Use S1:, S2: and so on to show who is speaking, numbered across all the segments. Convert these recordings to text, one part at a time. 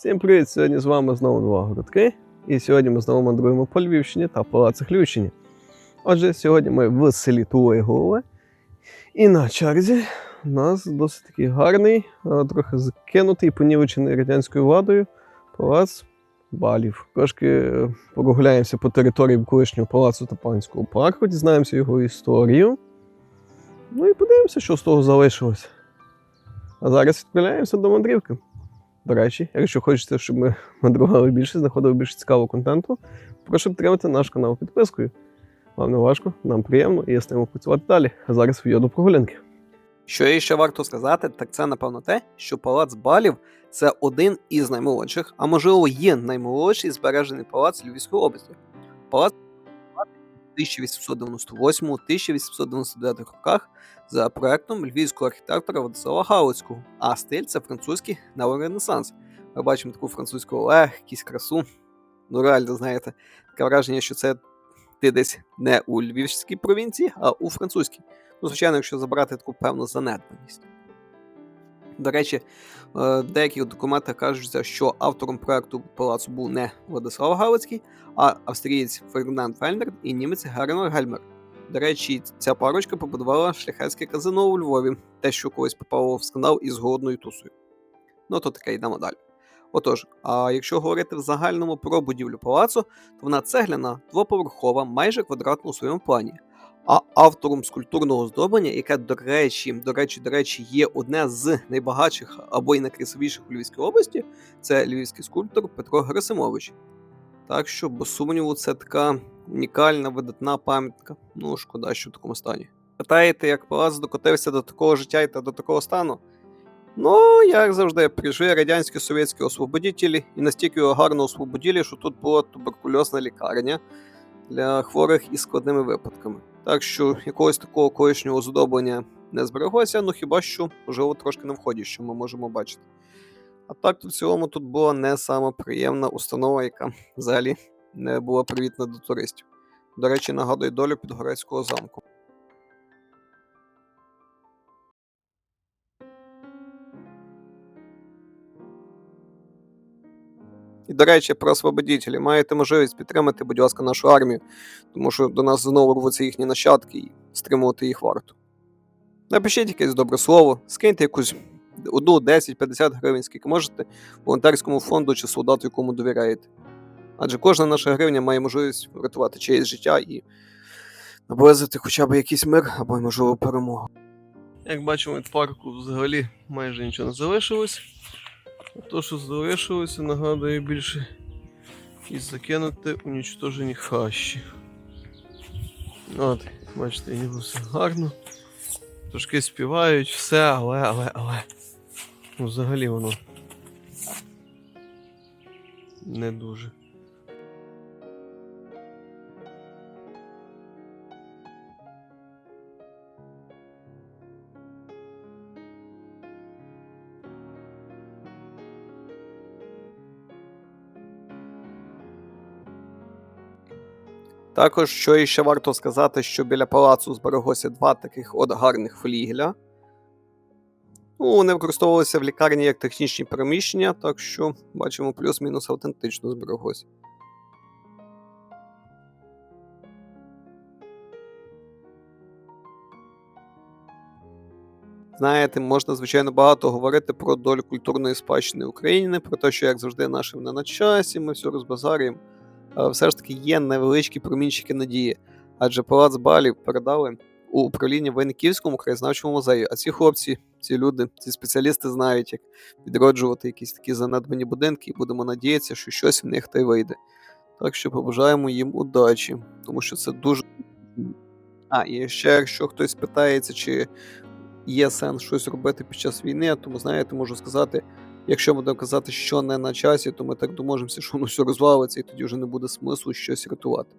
S1: Всім привіт! Сьогодні з вами знову два городки. І сьогодні ми знову мандруємо по Львівщині та Палацах Львівщині. Отже, сьогодні ми в селі Тулої. І на черзі у нас досить такий гарний, трохи закинутий, понівечений радянською владою палац Балів. Трошки е, прогуляємося по території колишнього палацу та панського парку, дізнаємося його історію. Ну і подивимося, що з того залишилось. А зараз відправляємося до мандрівки. До речі, якщо хочете, щоб ми мандрували більше, знаходили більше цікавого контенту, прошу підтримати наш канал підпискою. Вам не важко, нам приємно і я ним працювати далі. А зараз в'їду до прогулянки.
S2: Що і ще варто сказати, так це напевно те, що палац балів це один із наймолодших, а можливо є наймолодший збережений палац Львівської області. Палац 1898-1899 роках за проектом львівського архітектора Владислава Галицького, а стиль це французький неоренесанс. Ми бачимо таку французьку легкість, красу. Ну реально, знаєте, таке враження, що це ти десь не у львівській провінції, а у французькій. Ну, звичайно, якщо забрати таку певну занедбаність. До речі, в деяких документах кажуться, що автором проекту палацу був не Владислав Галицький, а австрієць Фердинанд Фельдер і німець Гернер Гельмер. До речі, ця парочка побудувала шляхетське казино у Львові, те, що колись попало в скандал із голодною тусою. Ну, то таке йдемо далі. Отож, а якщо говорити в загальному про будівлю палацу, то вона цегляна, двоповерхова, майже квадратна у своєму плані. А автором скульптурного оздоблення, яке, до речі, до речі, до речі, є одне з найбагатших або й найкрасивіших у Львівській області, це львівський скульптор Петро Герасимович. Так що, без сумніву, це така унікальна, видатна пам'ятка. Ну, шкода, що в такому стані. Питаєте, як палац докотився до такого життя і та до такого стану? Ну, як завжди, прийшли радянські совєтські освободителі і настільки його гарно освободили, що тут була туберкульозна лікарня для хворих із складними випадками. Так що якогось такого колишнього оздоблення не збереглося, ну хіба що, можливо, трошки на вході, що ми можемо бачити. А так, то в цілому тут була не сама приємна установа, яка взагалі не була привітна до туристів. До речі, нагадує долю Підгорецького замку. І, до речі, про освободітелі. Маєте можливість підтримати, будь ласка, нашу армію, тому що до нас знову рвуться їхні нащадки і стримувати їх варто. Напишіть якесь добре слово, скиньте якусь одну, 10, 50 гривень, скільки можете, волонтерському фонду чи солдату, якому довіряєте. Адже кожна наша гривня має можливість врятувати чиєсь життя і наблизити хоча б якийсь мир або, можливо, перемогу.
S1: Як бачимо, від парку взагалі майже нічого не залишилось. То, що залишилося, нагадує більше і закинути унічтожені хащі. От, бачите, ніби все гарно. Трошки співають, все, але, але, але. Ну, взагалі воно. Не дуже.
S2: Також, що іще варто сказати, що біля палацу збереглося два таких от гарних флігеля. Ну, вони використовувалися в лікарні як технічні переміщення, так що бачимо плюс-мінус автентично збереглося. Знаєте, можна, звичайно, багато говорити про долю культурної спадщини України, про те, що, як завжди, наше не на часі, ми все розбазарюємо. Але все ж таки є невеличкі промінчики надії, адже палац балів передали у управління Винниківському краєзнавчому музею. А ці хлопці, ці люди, ці спеціалісти знають, як відроджувати якісь такі занедбані будинки, і будемо надіятися, що щось в них та й вийде. Так що побажаємо їм удачі, тому що це дуже. А, і ще, якщо хтось питається, чи є сенс щось робити під час війни, тому знаєте, можу сказати. Якщо будемо казати, що не на часі, то ми так доможемося, що воно все розвалиться, і тоді вже не буде смислу щось рятувати.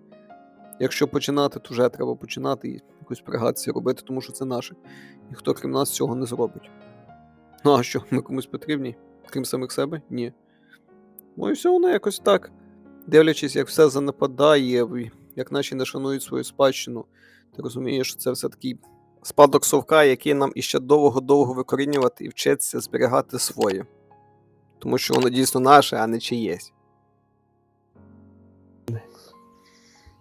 S2: Якщо починати, то вже треба починати і якусь пригадці робити, тому що це наше. Ніхто крім нас цього не зробить. Ну а що, ми комусь потрібні, крім самих себе? Ні. Ну і все воно якось так. Дивлячись, як все занепадає, як наші не шанують свою спадщину, ти розумієш, що це все такий спадок совка, який нам іще довго-довго викорінювати і вчитися зберігати своє. Тому що воно дійсно наше, а не чиєсь.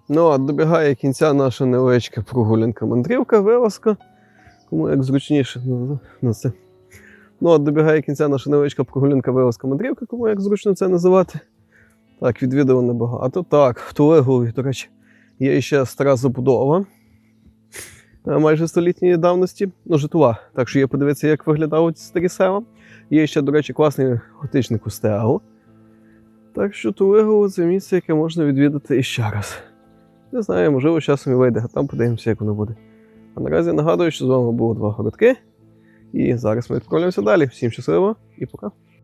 S1: Ну, а добігає кінця наша невеличка прогулянка мандрівка, вилазка. Кому як зручніше ну, це. Ну, от добігає кінця наша невеличка прогулянка, вилазка мандрівка, кому як зручно це називати. Так, відвідав небагато. Так, в Тулегові, до речі, є ще стара забудова. е, Майже столітньої давності, ну, житова. Так що є подивитися, як виглядають старі села. Є ще, до речі, класний готичний кустеал. Так що Тулегово це місце, яке можна відвідати іще раз. Не знаю, можливо, часом і вийде, а там подивимося, як воно буде. А наразі нагадую, що з вами було два городки. І зараз ми відправляємося далі. Всім щасливо і пока.